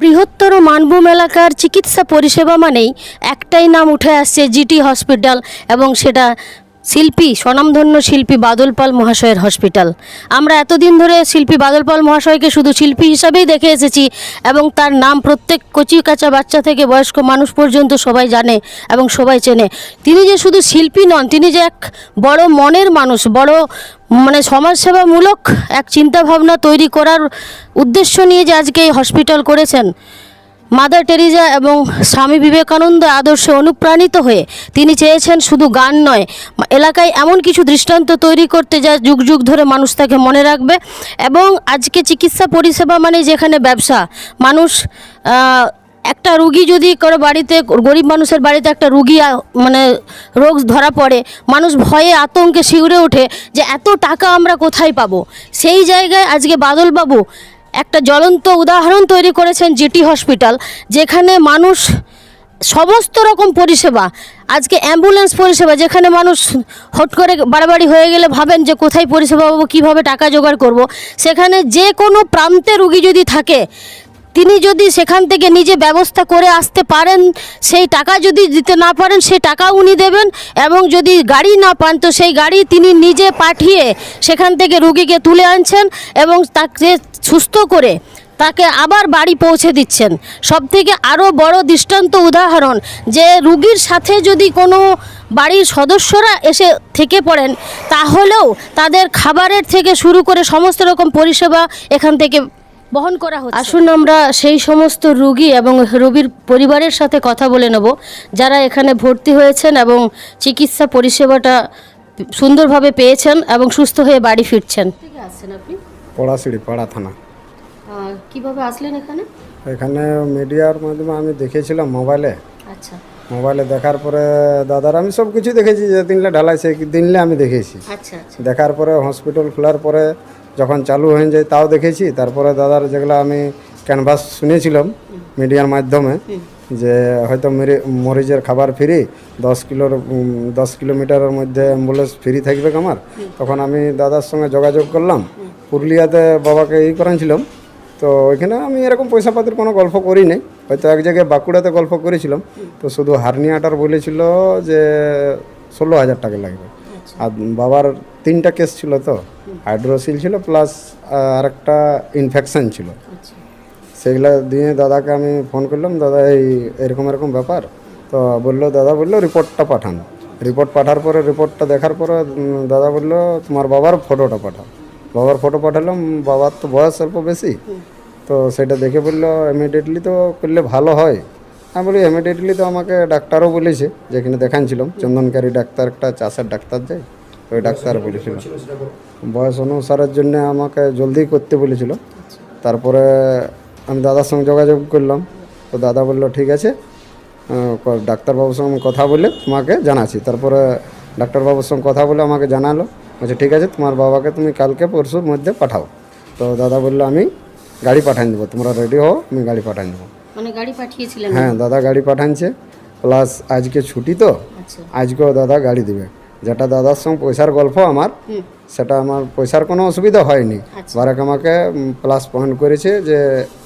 বৃহত্তর মানভূম এলাকার চিকিৎসা পরিষেবা মানেই একটাই নাম উঠে আসছে জিটি হসপিটাল এবং সেটা শিল্পী, স্বনামধন্য শিল্পী বাদল পাল মহাশয়ের হসপিটাল। আমরা এতদিন ধরে শিল্পী বাদল পাল মহাশয়কে শুধু শিল্পী হিসাবেই দেখে এসেছি এবং তার নাম প্রত্যেক কচি কাঁচা বাচ্চা থেকে বয়স্ক মানুষ পর্যন্ত সবাই জানে এবং সবাই চেনে। তিনি যে শুধু শিল্পী নন, তিনি যে এক বড় মনের মানুষ, বড় মানে সমাজসেবামূলক এক চিন্তাভাবনা তৈরি করার উদ্দেশ্য নিয়ে যে আজকে এই হসপিটাল করেছেন, মাদার টেরিজা এবং স্বামী বিবেকানন্দ আদর্শে অনুপ্রাণিত হয়ে তিনি চেয়েছেন শুধু গান নয়, এলাকায় এমন কিছু দৃষ্টান্ত তৈরি করতে যা যুগ যুগ ধরে মানুষ তাকে মনে রাখবে এবং আজকে চিকিৎসা পরিষেবা মানে যেখানে ব্যবসা, মানুষ একটা রুগী যদি কারও বাড়িতে, গরিব মানুষের বাড়িতে একটা রুগী মানে রোগ ধরা পড়ে, মানুষ ভয়ে আতঙ্কে শিউরে ওঠে যে এত টাকা আমরা কোথায় পাবো? সেই জায়গায় আজকে বাদলবাবু একটা জ্বলন্ত উদাহরণ তৈরি করেছেন জিটি হসপিটাল, যেখানে মানুষ সমস্ত রকম পরিষেবা, আজকে অ্যাম্বুলেন্স পরিষেবা, যেখানে মানুষ হট করে বাড়াবাড়ি হয়ে গেলে ভাবেন যে কোথায় পরিষেবা পাবো, কীভাবে টাকা জোগাড় করব, সেখানে যে কোনো প্রান্তে রুগী যদি থাকে তিনি যদি সেখান থেকে নিজে ব্যবস্থা করে আসতে পারেন, সেই টাকা যদি দিতে না পারেন সেই টাকা উনি দেবেন এবং যদি গাড়ি না পান, তো সেই গাড়ি তিনি নিজে পাঠিয়ে সেখান থেকে রুগীকে তুলে আনছেন এবং তাকে সুস্থ করে তাকে আবার বাড়ি পৌঁছে দিচ্ছেন। সব থেকে আরও বড় দৃষ্টান্ত উদাহরণ, যে রুগীর সাথে যদি কোনো বাড়ির সদস্যরা এসে থেকে পড়েন, তাহলেও তাদের খাবারের থেকে শুরু করে সমস্ত রকম পরিষেবা এখান থেকে বহন করা হচ্ছে। আসুন আমরা সেই সমস্ত রুগী এবং রোগীর পরিবারের সাথে কথা বলে নেব। যারা এখানে ভর্তি হয়েছেন এবং চিকিৎসা পরিষেবাটা সুন্দরভাবে পেয়েছেন এবং সুস্থ হয়ে বাড়ি ফিরছেন। থেকে আসছেন আপনি? পড়াশিড়ি পাড়া থানা। কীভাবে আসলেন এখানে? এখানে মিডিয়ার মাধ্যমে আমি দেখেছিলাম মোবাইলে। আচ্ছা। মোবাইলে দেখার পরে দাদার আমি সব কিছু দেখেছি যে দিনলে ঢালাই সেই দিনলে আমি দেখেছি। আচ্ছা আচ্ছা। দেখার পরে হসপিটাল খোলার পরে যখন চালু হয়ে যায় তাও দেখেছি। তারপরে দাদার যেগুলো আমি ক্যানভাস শুনেছিলাম মিডিয়ার মাধ্যমে, যে হয়তো মরিচের খাবার ফ্রি দশ কিলোর দশ কিলোমিটারের মধ্যে অ্যাম্বুলেন্স ফ্রি থাকবে আমার। তখন আমি দাদার সঙ্গে যোগাযোগ করলাম। পুরুলিয়াতে বাবাকে ই করাছিলাম। তো ওইখানে আমি এরকম পয়সা পাতির কোনো গল্প করি নাই। হয়তো এক জায়গায় বাঁকুড়াতে গল্প করেছিলাম। তো শুধু হার্নিয়াটার বলেছিল যে ষোলো হাজার টাকা লাগবে। আর বাবার তিনটা কেস ছিল তো হাইড্রোসিল ছিল প্লাস আর একটা ইনফেকশন ছিল। আচ্ছা। সেগুলো দিয়ে দাদাকে আমি ফোন করলাম দাদা এই এরকম এরকম ব্যাপার। তো বলল দাদা বলল রিপোর্টটা পাঠান। রিপোর্ট পাঠার পরে রিপোর্টটা দেখার পরে দাদা বলল তোমার বাবার ফটোটা পাঠাও। বাবার ফটো পাঠালাম বাবার তো বয়স অল্প বেশি। তো সেটা দেখে বলল ইমিডিয়েটলি তো করলে ভালো হয়। আমি বলি ইমিডিয়েটলি তো আমাকে ডাক্তারও বলেছে যেখানে দেখাচ্ছিলাম চন্দনকারী ডাক্তার একটা চাষের ডাক্তার যায় ওই ডাক্তার বলেছিল। বয়স অনুসারের জন্য আমাকে জলদি করতে বলেছিল। তারপরে আমি দাদার সঙ্গে যোগাযোগ করলাম। তো দাদা বলল ঠিক আছে। ডাক্তারবাবুর সঙ্গে আমি কথা বলে তোমাকে জানাচ্ছি। তারপরে ডাক্তারবাবুর সঙ্গে কথা বলে আমাকে জানালো বলছে ঠিক আছে তোমার বাবাকে তুমি কালকে পরশুর মধ্যে পাঠাও। তো দাদা বলল আমি গাড়ি পাঠান দেবো তোমরা রেডি হও আমি গাড়ি পাঠান দেবো মানে গাড়ি পাঠিয়েছিলেন? হ্যাঁ দাদা গাড়ি পাঠানছে। প্লাস আজকে ছুটি তো। আচ্ছা। আজকেও দাদা গাড়ি দিবে। যেটা দাদার সঙ্গে পয়সার গল্প আমার সেটা আমার পয়সার কোনো অসুবিধা হয়নি। আচ্ছা। বারাক আমাকে প্লাস পয়েন্ট করেছে যে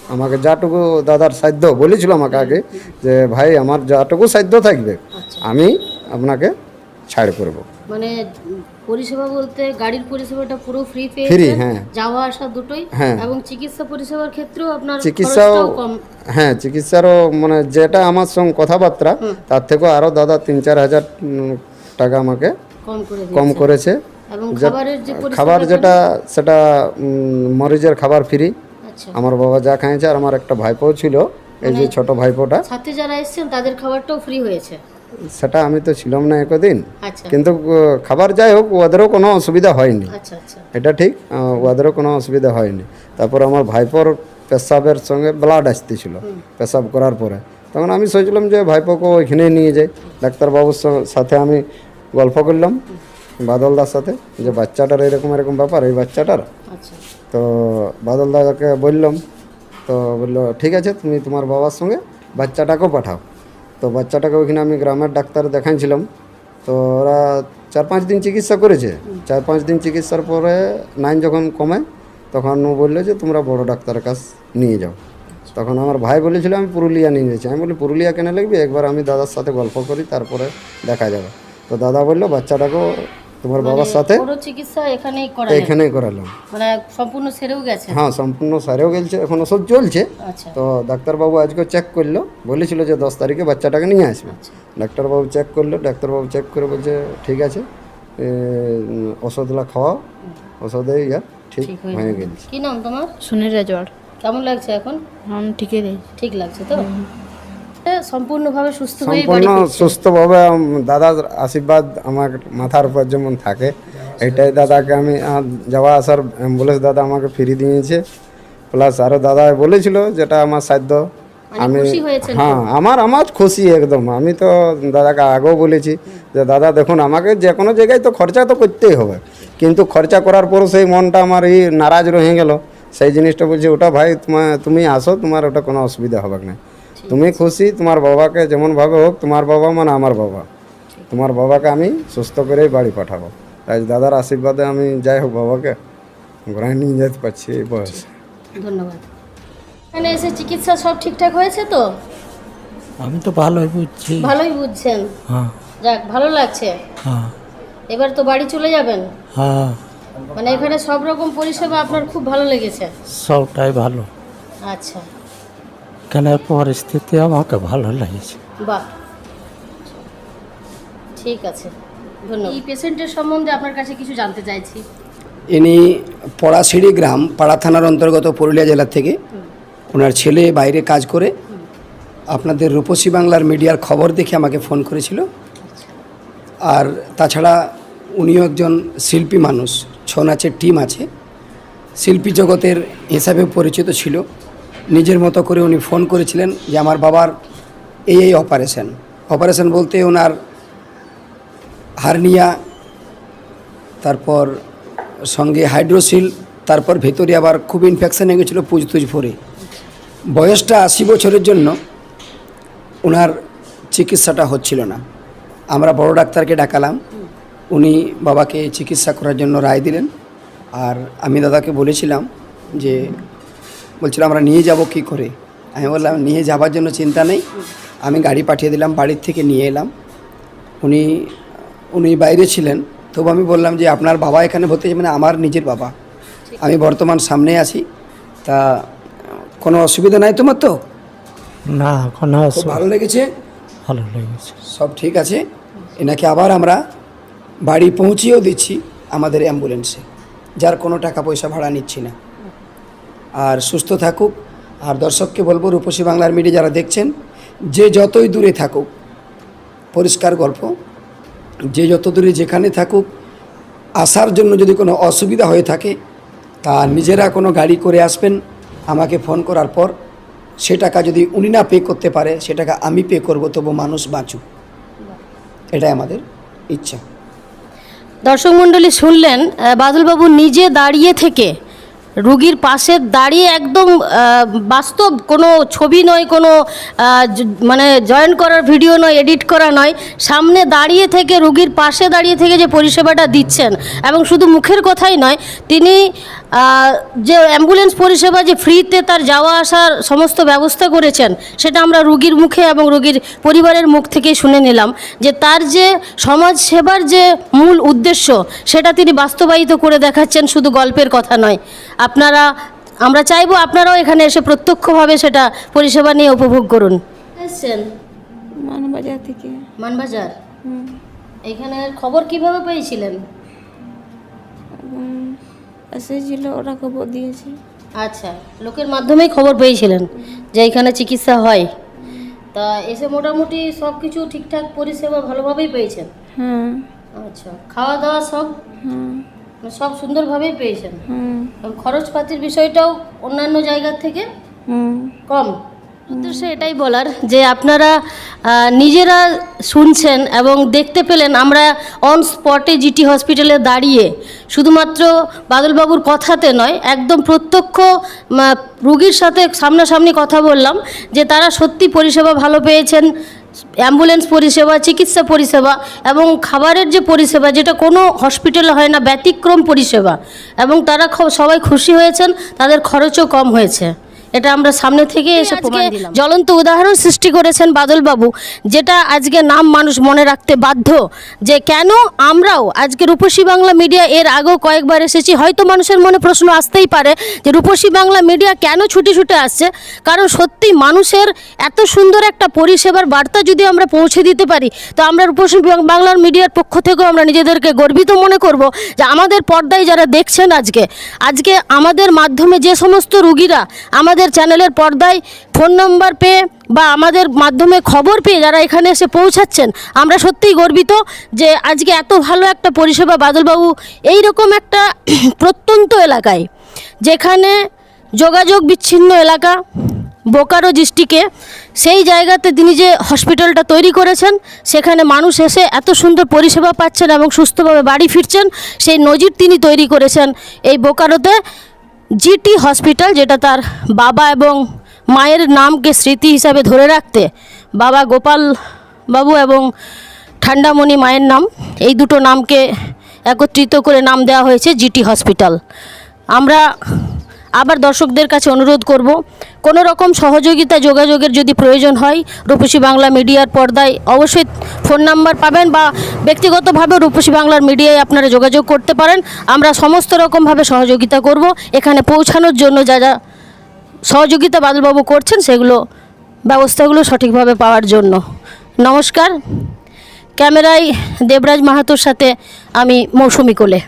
আমাকে যাটুকু দাদার সাধ্য বলেছিল আমাকে আগে যে ভাই আমার যাটুকু সাধ্য থাকবে আচ্ছা। আমি আপনাকে ছাড় করব। মানে পরিষেবা বলতে গাড়ির পরিষেবাটা পুরো ফ্রি ফ্রি হ্যাঁ। যাওয়া আসা দুটোই হ্যাঁ। এবং চিকিৎসা পরিষেবার ক্ষেত্রেও আপনার চিকিৎসাও হ্যাঁ চিকিৎসারও মানে যেটা আমার সঙ্গে কথাবার্তা তার থেকেও আরও দাদা তিন চার হাজার টাকা আমাকে কম করেছে। খাবার যেটা সেটা মরিচের খাবার ফ্রি আচ্ছা। আমার বাবা যা খাইছে আর আমার একটা ভাইপো ছিল। এই যে ছোট ভাইপোটা। সাথে যারা এসেছেন তাদের খাবারটাও ফ্রি হয়েছে? সেটা আমি তো ছিলাম না একদিন। আচ্ছা। কিন্তু খাবার যাই হোক ওদেরও কোনো অসুবিধা হয়নি। আচ্ছা এটা ঠিক ওদেরও কোনো অসুবিধা হয়নি। তারপর আমার ভাইপোর পেশাবের সঙ্গে ব্লাড আসতেছিল পেশাব করার পরে। তখন আমি সোচলাম যে ভাইপোকে ওইখানেই নিয়ে যাই। ডাক্তারবাবুর সাথে আমি গল্প করলাম বাদলদার সাথে যে বাচ্চাটার এরকম এরকম ব্যাপার এই বাচ্চাটার। আচ্ছা। তো বাদল দাদাকে বললাম তো বলল ঠিক আছে তুমি তোমার বাবার সঙ্গে বাচ্চাটাকেও পাঠাও। তো বাচ্চাটাকে ওইখানে আমি গ্রামের ডাক্তার দেখাইছিলাম। তো ওরা চার পাঁচ দিন চিকিৎসা করেছে। চার পাঁচ দিন চিকিৎসার পরে নাইন যখন কমে তখন ও বলল যে তোমরা বড় ডাক্তারের কাছ নিয়ে যাও। তখন আমার ভাই বলেছিল আমি পুরুলিয়া নিয়ে যাচ্ছি। আমি বলি পুরুলিয়া কেন লাগবে একবার আমি দাদার সাথে গল্প করি তারপরে দেখা যাবে। তো দাদা বলল বাচ্চাটাকেও তোমার বাবার সাথে পুরো চিকিৎসা এখানেই করা এখানেই করালাম। মানে সম্পূর্ণ সেরেও গেছে? হ্যাঁ সম্পূর্ণ সারেও গেছে এখন ওষুধ চলছে। আচ্ছা। তো ডাক্তারবাবু আজকে চেক করল বলেছিল যে দশ তারিখে বাচ্চাটাকে নিয়ে আসবে। ডাক্তারবাবু চেক করল ডাক্তারবাবু চেক করে বলছে ঠিক আছে ওষুধগুলো খাওয়াও ওষুধে ইয়া ঠিক হয়ে গেছে। কি নাম তোমার? সুনীল রাজওয়ার কেমন লাগছে এখন? হম ঠিকই ঠিক লাগছে তো? সম্পূর্ণভাবে সুস্থ হয়ে সম্পূর্ণ সুস্থভাবে দাদার আশীর্বাদ আমার মাথার উপর যেমন থাকে এটাই দাদাকে আমি যাওয়া আসার অ্যাম্বুলেন্স দাদা আমাকে ফ্রি দিয়েছে। প্লাস আরও দাদা বলেছিল যেটা আমার সাধ্য। আমি হ্যাঁ আমার আমার খুশি একদম। আমি তো দাদাকে আগেও বলেছি যে দাদা দেখুন আমাকে যে কোনো জায়গায় তো খরচা তো করতেই হবে। কিন্তু খরচা করার পরও সেই মনটা আমার এই নারাজ রয়ে গেল। সেই জিনিসটা বলছি ওটা ভাই তোমার তুমি আসো তোমার ওটা কোনো অসুবিধা হবে না। তুমি খুশি তোমার বাবাকে যেমনভাবে হোক তোমার বাবা মানে আমার বাবা। তোমার বাবাকে আমি সুস্থ করেই বাড়ি পাঠাবো। তাই দাদার আশীর্বাদে আমি যাই হোক বাবাকে ঘোরায় নিয়ে যেতে পারছি এই বয়সে। ধন্যবাদ। এখানে এসে চিকিৎসা সব ঠিকঠাক হয়েছে তো? আমি তো ভালোই বুঝছি। ভালোই বুঝছেন? হ্যাঁ। যাক ভালো লাগছে। হ্যাঁ। এবার তো বাড়ি চলে যাবেন? হ্যাঁ। মানে এখানে সব রকম পরিষেবা আপনার খুব ভালো লেগেছে? সবটাই ভালো। আচ্ছা। কেন পরিস্থিতি আমাকে ভালো লেগেছে। বাহ। ঠিক আছে। ধন্যবাদ। এই পেশেন্টের সম্বন্ধে আপনার কাছে কিছু জানতে চাইছি। ইনি পড়াশিড়ি গ্রাম পাড়া থানার অন্তর্গত পুরুলিয়া জেলার থেকে। ওনার ছেলে বাইরে কাজ করে। আপনাদের রূপসী বাংলার মিডিয়ার খবর দেখে আমাকে ফোন করেছিল। আর তাছাড়া উনিও একজন শিল্পী মানুষ ছৌ নাচের টিম আছে। শিল্পী জগতের হিসাবে পরিচিত ছিল। নিজের মতো করে উনি ফোন করেছিলেন যে আমার বাবার এই এই অপারেশন। অপারেশন বলতে ওনার হার্নিয়া, তারপর সঙ্গে হাইড্রোসিল, তারপর ভেতরে আবার খুব ইনফেকশান হয়ে গেছিল পুজ তুজ ভরে। বয়সটা আশি বছরের জন্য ওনার চিকিৎসাটা হচ্ছিল না। আমরা বড় ডাক্তারকে ডাকালাম। উনি বাবাকে চিকিৎসা করার জন্য রায় দিলেন। আর আমি দাদাকে বলেছিলাম যে বলছিলাম আমরা নিয়ে যাব কি করে? আমি বললাম নিয়ে যাবার জন্য চিন্তা নেই। আমি গাড়ি পাঠিয়ে দিলাম বাড়ির থেকে নিয়ে এলাম। উনি উনি বাইরে ছিলেন। তবু আমি বললাম যে আপনার বাবা এখানে ভর্তি মানে আমার নিজের বাবা। আমি বর্তমান সামনে আছি। তা কোনো অসুবিধা নাই তোমার তো? না কোনো ভালো লেগেছে? ভালো লেগেছে। সব ঠিক আছে। এনাকে আবার আমরা বাড়ি পৌঁছিয়েও দিচ্ছি আমাদের অ্যাম্বুলেন্সে। যার কোনো টাকা পয়সা ভাড়া নিচ্ছি না। আর সুস্থ থাকুক। আর দর্শককে বলব, রূপসী বাংলার মিডিয়া যারা দেখছেন, যে যতই দূরে থাকুক, পরিষ্কার গল্প, যে যত দূরে যেখানে থাকুক, আসার জন্য যদি কোনো অসুবিধা হয়ে থাকে, তা নিজেরা কোনো গাড়ি করে আসবেন। আমাকে ফোন করার পর সে টাকা যদি উনি না পে করতে পারে, সে টাকা আমি পে করব, তবু মানুষ বাঁচুক। এটাই আমাদের ইচ্ছা। দর্শক মণ্ডলী শুনলেন বাদলবাবু নিজে দাঁড়িয়ে থেকে রুগীর পাশে দাঁড়িয়ে একদম বাস্তব কোনো ছবি নয়, কোনো মানে জয়েন করার ভিডিও নয়, এডিট করা নয়, সামনে দাঁড়িয়ে থেকে, রুগীর পাশে দাঁড়িয়ে থেকে যে পরিষেবাটা দিচ্ছেন এবং শুধু মুখের কথাই নয়, তিনি যে অ্যাম্বুলেন্স পরিষেবা যে ফ্রিতে তার যাওয়া আসার সমস্ত ব্যবস্থা করেছেন সেটা আমরা রুগীর মুখে এবং রুগীর পরিবারের মুখ থেকেই শুনে নিলাম যে তার যে সমাজ সেবার যে মূল উদ্দেশ্য সেটা তিনি বাস্তবায়িত করে দেখাচ্ছেন শুধু গল্পের কথা নয়। আপনারা আমরা চাইব আপনারাও এখানে এসে প্রত্যক্ষভাবে সেটা পরিষেবা নিয়ে উপভোগ করুন। এসছেন? মানবাজার থেকে। মানবাজার? এখানে খবর কীভাবে পেয়েছিলেন? এসেছিল ওরা খবর দিয়েছে। আচ্ছা লোকের মাধ্যমেই খবর পেয়েছিলেন যে এখানে চিকিৎসা হয়। তা এসে মোটামুটি সব কিছু ঠিকঠাক পরিষেবা ভালোভাবেই পেয়েছেন? হ্যাঁ। আচ্ছা খাওয়া দাওয়া সব হ্যাঁ সব সুন্দরভাবেই পেয়েছেন? এবং খরচপাতির বিষয়টাও অন্যান্য জায়গার থেকে কম? উদ্দেশ্য এটাই বলার যে আপনারা নিজেরা শুনছেন এবং দেখতে পেলেন আমরা অন স্পটে জিটি হসপিটালে দাঁড়িয়ে। শুধুমাত্র বাদলবাবুর কথাতে নয়, একদম প্রত্যক্ষ রুগীর সাথে সামনাসামনি কথা বললাম যে তারা সত্যি পরিষেবা ভালো পেয়েছেন অ্যাম্বুলেন্স পরিষেবা, চিকিৎসা পরিষেবা এবং খাবারের যে পরিষেবা, যেটা কোনো হসপিটালে হয় না, ব্যতিক্রম পরিষেবা এবং তারা সবাই খুশি হয়েছেন, তাদের খরচও কম হয়েছে। এটা আমরা সামনে থেকে এসে প্রমাণ দিলাম। জ্বলন্ত উদাহরণ সৃষ্টি করেছেন বাদলবাবু যেটা আজকে নাম মানুষ মনে রাখতে বাধ্য যে কেন আমরাও আজকে রূপসী বাংলা মিডিয়া এর আগেও কয়েকবার এসেছি। হয়তো মানুষের মনে প্রশ্ন আসতেই পারে যে রূপসী বাংলা মিডিয়া কেন ছুটে ছুটে আসছে? কারণ সত্যি মানুষের এত সুন্দর একটা পরিষেবার বার্তা যদি আমরা পৌঁছে দিতে পারি তো আমরা রূপসী বাংলার মিডিয়ার পক্ষ থেকেও আমরা নিজেদেরকে গর্বিত মনে করব যে আমাদের পর্দায় যারা দেখছেন আজকে আজকে আমাদের মাধ্যমে যে সমস্ত রুগীরা আমাদের চ্যানেলের পর্দায় ফোন নম্বর পেয়ে বা আমাদের মাধ্যমে খবর পেয়ে যারা এখানে এসে পৌঁছাচ্ছেন, আমরা সত্যিই গর্বিত যে আজকে এত ভালো একটা পরিষেবা বাদলবাবু এই রকম একটা প্রত্যন্ত এলাকায়, যেখানে যোগাযোগ বিচ্ছিন্ন এলাকা, বোকারো ডিস্ট্রিক্টে, সেই জায়গাতে তিনি যে হসপিটালটা তৈরি করেছেন, সেখানে মানুষ এসে এত সুন্দর পরিষেবা পাচ্ছেন এবং সুস্থভাবে বাড়ি ফিরছেন, সেই নজির তিনি তৈরি করেছেন এই বোকারোতে। জিটি হসপিটাল যেটা তার বাবা এবং মায়ের নামকে স্মৃতি হিসাবে ধরে রাখতে, বাবা গোপাল বাবু এবং ঠান্ডামণি মায়ের নাম, এই দুটো নামকে একত্রিত করে নাম দেওয়া হয়েছে জিটি হসপিটাল আমরা আবার দর্শকদের কাছে অনুরোধ করব, কোনো রকম সহযোগিতা যোগাযোগের যদি প্রয়োজন হয়, রূপসী বাংলা মিডিয়ার পর্দায় অবশ্যই ফোন নাম্বার পাবেন বা ব্যক্তিগতভাবে রূপসী বাংলার মিডিয়ায় আপনারা যোগাযোগ করতে পারেন। আমরা সমস্ত রকমভাবে সহযোগিতা করব। এখানে পৌঁছানোর জন্য যা যা সহযোগিতা বাদলবাবু করছেন, সেগুলো ব্যবস্থাগুলো সঠিকভাবে পাওয়ার জন্য। নমস্কার। ক্যামেরায় দেবরাজ মাহাতোর সাথে আমি মৌসুমি কোলে।